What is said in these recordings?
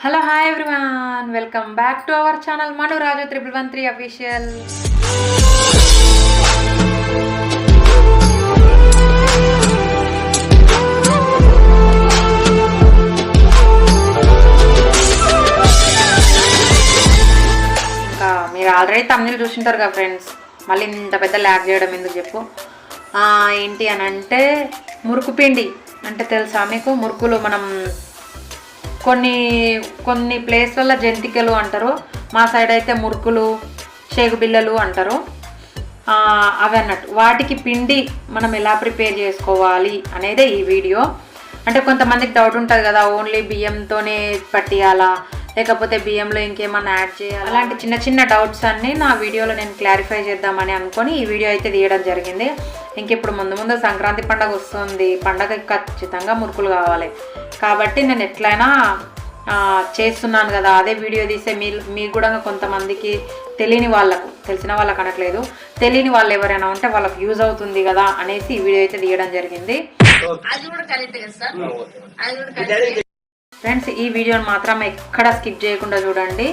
Hello hi everyone welcome back to our channel Manu Raju triple one three official ఇంకా మీరు already తమిళ చూసింటారు కదా friends మళ్ళీ ఇంత పెద్ద ల్యాబ్ చేయడం ఎందుకు చెప్పు? ఏంటి అని అంటే మురుకు పిండి అంటే తెలుసా మీకు? మురుకులు మనం కొన్ని కొన్ని ప్లేస్లలో జంతికలు అంటారు. మా సైడ్ అయితే మురుకులు షేగు బిళ్ళలు అంటారు. అవి అన్నట్టు. వాటికి పిండి మనం ఎలా ప్రిపేర్ చేసుకోవాలి అనేదే ఈ వీడియో. అంటే కొంతమందికి డౌట్ ఉంటుంది కదా ఓన్లీ బియ్యంతోనే పట్టియాలా? లేకపోతే బియ్యంలో ఇంకేమన్నా యాడ్ చేయాలి? అలాంటి చిన్న చిన్న డౌట్స్ అన్నీ నా వీడియోలో నేను క్లారిఫై చేద్దామని అనుకొని ఈ వీడియో అయితే తీయడం జరిగింది. ఇంక ఇప్పుడు ముందు ముందు సంక్రాంతి పండగ వస్తుంది. పండగకి ఖచ్చితంగా మురుకులు కావాలి. కాబట్టి నేను ఎట్లయినా ఆ, చేస్తున్నాను కదా. అదే వీడియో తీస్తే మీ మీకు కూడా కొంతమందికి తెలియని వాళ్ళకు తెలిసిన వాళ్ళకు అనట్లేదు. తెలియని వాళ్ళు ఎవరైనా ఉంటే వాళ్ళకి యూజ్ అవుతుంది కదా అనేసి ఈ వీడియో అయితే తీయడం జరిగింది. ఫ్రెండ్స్ ఈ వీడియోని మాత్రం ఎక్కడ స్కిప్ చేయకుండా చూడండి.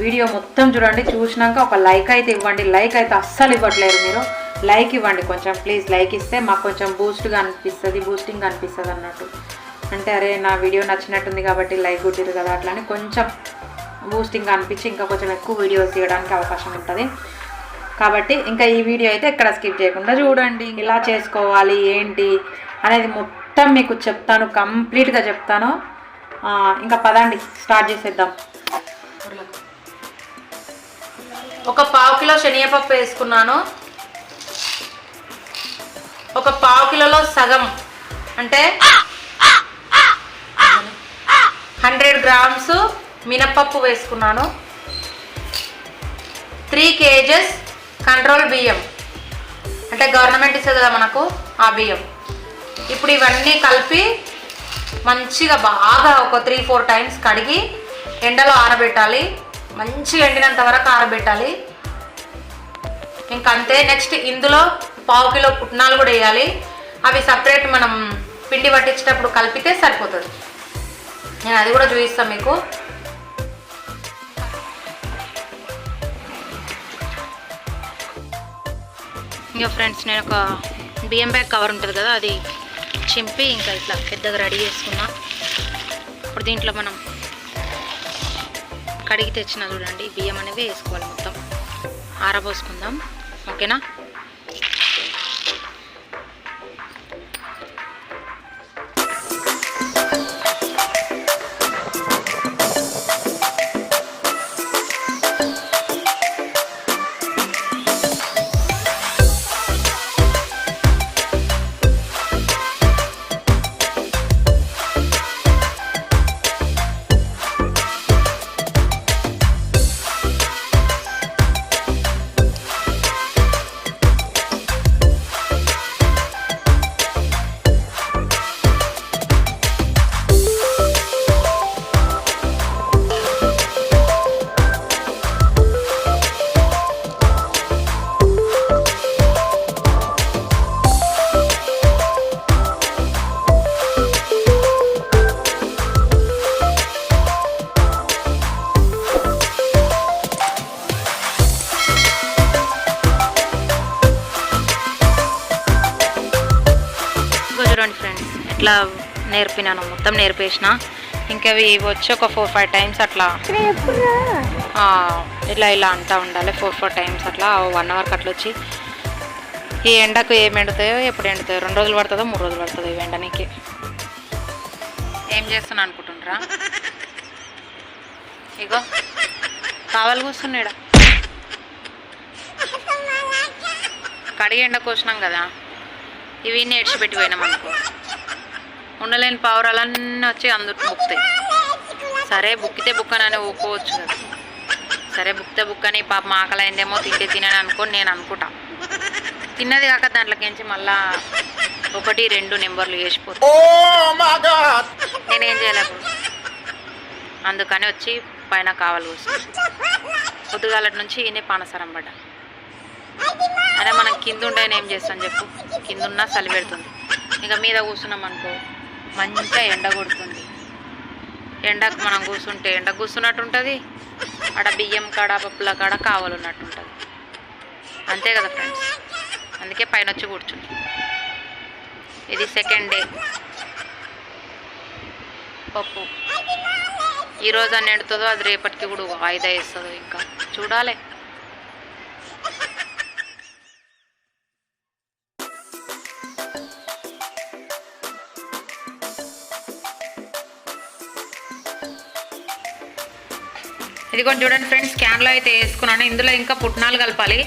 వీడియో మొత్తం చూడండి. చూసినాక ఒక లైక్ అయితే ఇవ్వండి. లైక్ అయితే అస్సలు ఇవ్వట్లేరు మీరు. లైక్ ఇవ్వండి కొంచెం. ప్లీజ్ లైక్ ఇస్తే మాకు కొంచెం బూస్ట్గా అనిపిస్తుంది బూస్టింగ్ అనిపిస్తుంది అన్నట్టు. అంటే అరే నా వీడియో నచ్చినట్టుంది కాబట్టి లైక్ కొట్టిరు కదా అట్లా అని కొంచెం బూస్టింగ్ అనిపించి ఇంకా కొంచెం ఎక్కువ వీడియోస్ తీయడానికి అవకాశం ఉంటుంది. కాబట్టి ఇంకా ఈ వీడియో అయితే ఎక్కడ స్కిప్ చేయకుండా చూడండి. ఇలా చేసుకోవాలి ఏంటి అనేది మొత్తం మీకు చెప్తాను. కంప్లీట్గా చెప్తాను. ఇంకా పదండి స్టార్ట్ చేసేద్దాం. ఒక పావు కిలో శనగపప్పు వేసుకున్నాను. ఒక పావు కిలోలో సగం అంటే హండ్రెడ్ గ్రామ్స్ మినప్పప్పు వేసుకున్నాను. త్రీ కేజెస్ కంట్రోల్ బియ్యం. అంటే గవర్నమెంట్ ఇస్తుంది కదా మనకు ఆ బియ్యం. ఇప్పుడు ఇవన్నీ కలిపి మంచిగా బాగా ఒక త్రీ ఫోర్ టైమ్స్ కడిగి ఎండలో ఆరబెట్టాలి. మంచిగా ఎండినంత వరకు ఆరబెట్టాలి. ఇంకంతే. నెక్స్ట్ ఇందులో పావు కిలో పుట్నాలు కూడా వేయాలి. అవి సపరేట్ మనం పిండి పట్టించేటప్పుడు కలిపితే సరిపోతుంది. నేను అది కూడా చూపిస్తాను మీకు. ఇంకా ఫ్రెండ్స్ నేను ఒక బియ్యం బ్యాగ్ కవర్ ఉంటుంది కదా అది చింపి ఇంకా ఇట్లా పెద్దగా రెడీ చేసుకున్నా. ఇప్పుడు దీంట్లో మనం కడిగి తెచ్చిన చూడండి బియ్యం అనేవి వేసుకోవాలి మొత్తం. ఆరబోసుకుందాం. ఓకేనా? చూడండి ఫ్రెండ్స్ ఎట్లా నేర్పినాను? మొత్తం నేర్పేసిన. ఇంకా ఇవి వచ్చి ఒక ఫోర్ ఫైవ్ టైమ్స్ అట్లా. ఇలా ఇలా అంటా ఉండాలి. ఫోర్ ఫోర్ టైమ్స్ అట్లా వన్ అవర్కి అట్లా వచ్చి. ఈ ఎండకు ఏం ఎండుతాయో ఎప్పుడు ఎండుతాయో రెండు రోజులు పడుతుందో మూడు రోజులు పడుతుందో ఇవి ఎండనికి ఏం చేస్తాను అనుకుంటుండ్రా? ఇగో కావాలి కూర్చున్నాడా కడిగి ఎండ కోసినాం కదా. ఇవి నేర్చిపెట్టి పోయినాం అనుకో. ఉండలేని పావురాలన్నీ వచ్చి అందుకు బుక్తాయి సరే బుక్కితే బుక్కనని ఊకోవచ్చు కదా. సరే బుక్తే బుక్కని పాప ఆకలైందేమో తింటే తినని అనుకోని నేను అనుకుంటా. తిన్నది కాక దాంట్లోకించి మళ్ళా ఒకటి రెండు నెంబర్లు వేసిపోతా నేనేం చేయలేకు అందుకని వచ్చి పైన కావాలి కూర్చో పొద్దుగాలటి నుంచి ఈయనే పానసరం పడ్డా. అరే మనం కింద ఉండేని ఏం చేస్తాం చెప్పు. కింద ఉన్నా చలి పెడుతుంది. ఇంకా మీద కూర్చున్నాం అనుకో మంచిగా ఎండ కొడుతుంది. ఎండకు మనం కూర్చుంటే ఎండ కూర్చున్నట్టు ఉంటుంది ఆడ బియ్యం కాడ పప్పుల కాడ కావాలన్నట్టు ఉంటుంది అంతే కదా ఫ్రెండ్స్? అందుకే పైన వచ్చి కూర్చుంది ఇది సెకండ్ డే. పప్పు. ఈరోజు అని ఎండుతుందో అది రేపటికి కూడా వాయిదా వేస్తుందో ఇంకా. చూడాలి. ఇదిగోండి చూడండి ఫ్రెండ్స్ క్యాన్లో అయితే వేసుకున్నాను. ఇందులో ఇంకా పుట్నాలు కలపాలి.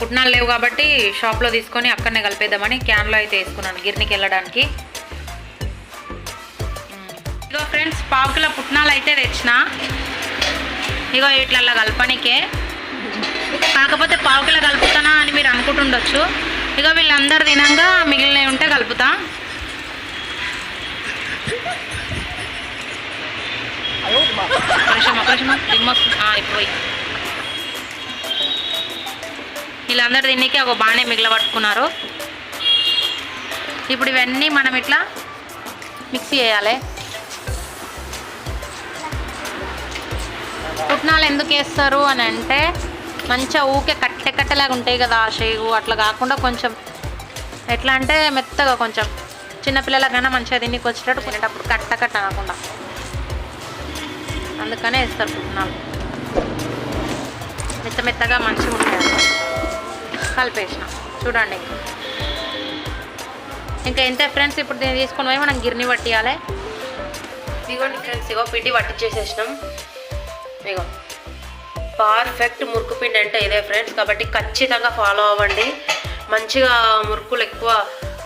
పుట్నాలు లేవు కాబట్టి షాప్లో తీసుకొని అక్కడనే కలిపేద్దామని క్యాన్లో అయితే వేసుకున్నాను గిర్నికి వెళ్ళడానికి. ఉమ్. ఇదిగో ఫ్రెండ్స్ పావుకిలో పుట్నాలు అయితే తెచ్చిన. ఇగో ఇట్లా కలపనికే. కాకపోతే పావుకిలో కలుపుతానా అని మీరు అనుకుంటుండొచ్చు. ఇగో వీళ్ళందరు తినంగా మిగిలినవి ఉంటే కలుపుతా. కొంచెం కొంచెం దిమ్మ అయిపోయి వీళ్ళందరూ దీనికి ఒక బాగానే మిగిల పట్టుకున్నారు ఇప్పుడు ఇవన్నీ మనం ఇట్లా మిక్స్ చేయాలి. పుట్నాలు ఎందుకు వేస్తారు అని అంటే మంచిగా ఊకే కట్టె కట్టెలాగా ఉంటాయి కదా ఆ షేగు అట్లా కాకుండా కొంచెం ఎట్లా అంటే మెత్తగా కొంచెం చిన్నపిల్లలకైనా మంచిగా తినికి వచ్చేటట్టు కొనేటప్పుడు కట్ట కట్ట కాకుండా. అందుకనే వేస్తారు పుట్నాలు. మెత్త మెత్తగా మంచిగా ఉంటాయి కలిపేసిన. చూడండి. ఇంకా ఎంత ఫ్రెండ్స్ ఇప్పుడు దీన్ని తీసుకొని పోయి మనం గిర్ని పట్టియాలి. ఇదిగోండి ఫ్రెండ్స్ ఇగో పిండి పట్టించేసేసినాం ఇగో. పర్ఫెక్ట్ మురుకు పిండి అంటే ఇదే ఫ్రెండ్స్. కాబట్టి ఖచ్చితంగా ఫాలో అవ్వండి. మంచిగా మురుకులు ఎక్కువ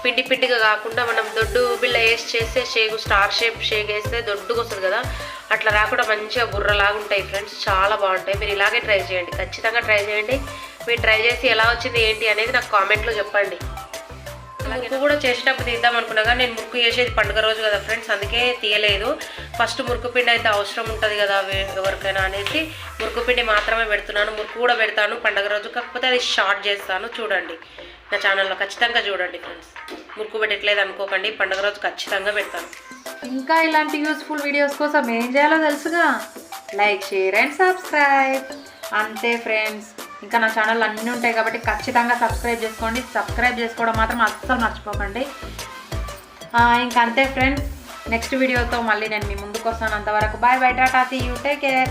పిండి పిండిగా కాకుండా మనం దొడ్డు బిళ్ళ వేసి చేస్తే షేగు స్టార్ షేప్ షేక్ వేస్తే దొడ్డుగా వస్తుంది కదా. అట్లా రాకుండా మంచిగా బుర్రలాగా ఉంటాయి ఫ్రెండ్స్ చాలా బాగుంటాయి. మీరు ఇలాగే ట్రై చేయండి. ఖచ్చితంగా ట్రై చేయండి. మీరు ట్రై చేసి ఎలా వచ్చింది ఏంటి అనేది నాకు కామెంట్లో చెప్పండి. ముక్కు కూడా చేసేటప్పుడు తీద్దాం అనుకున్నా కానీ నేను ముక్కు చేసేది పండుగ రోజు కదా ఫ్రెండ్స్ అందుకే తీయలేదు. ఫస్ట్ మురుకు పిండి అయితే అవసరం ఉంటుంది కదా ఎవరికైనా అనేసి మురుకు పిండి మాత్రమే పెడుతున్నాను. మురుకు కూడా పెడతాను పండుగ రోజు. కాకపోతే అది షార్ట్ చేస్తాను. చూడండి. నా ఛానల్లో ఖచ్చితంగా చూడండి ఫ్రెండ్స్ మురుకు పెట్టట్లేదు అనుకోకండి. పండుగ రోజు ఖచ్చితంగా పెడతాను. ఇంకా ఇలాంటి యూస్ఫుల్ వీడియోస్ కోసం ఏం చేయాలో తెలుసుగా? లైక్ షేర్ అండ్ సబ్స్క్రైబ్ అంతే ఫ్రెండ్స్ ఇంకా నా ఛానల్ అన్నీ ఉంటాయి కాబట్టి ఖచ్చితంగా సబ్స్క్రైబ్ చేసుకోండి. సబ్స్క్రైబ్ చేసుకోవడం మాత్రం అస్సలు మర్చిపోకండి. ఇంకా అంతే ఫ్రెండ్స్ నెక్స్ట్ వీడియోతో మళ్ళీ నేను మీ ముందుకు వస్తాను. అంతవరకు bye bye tata see you take care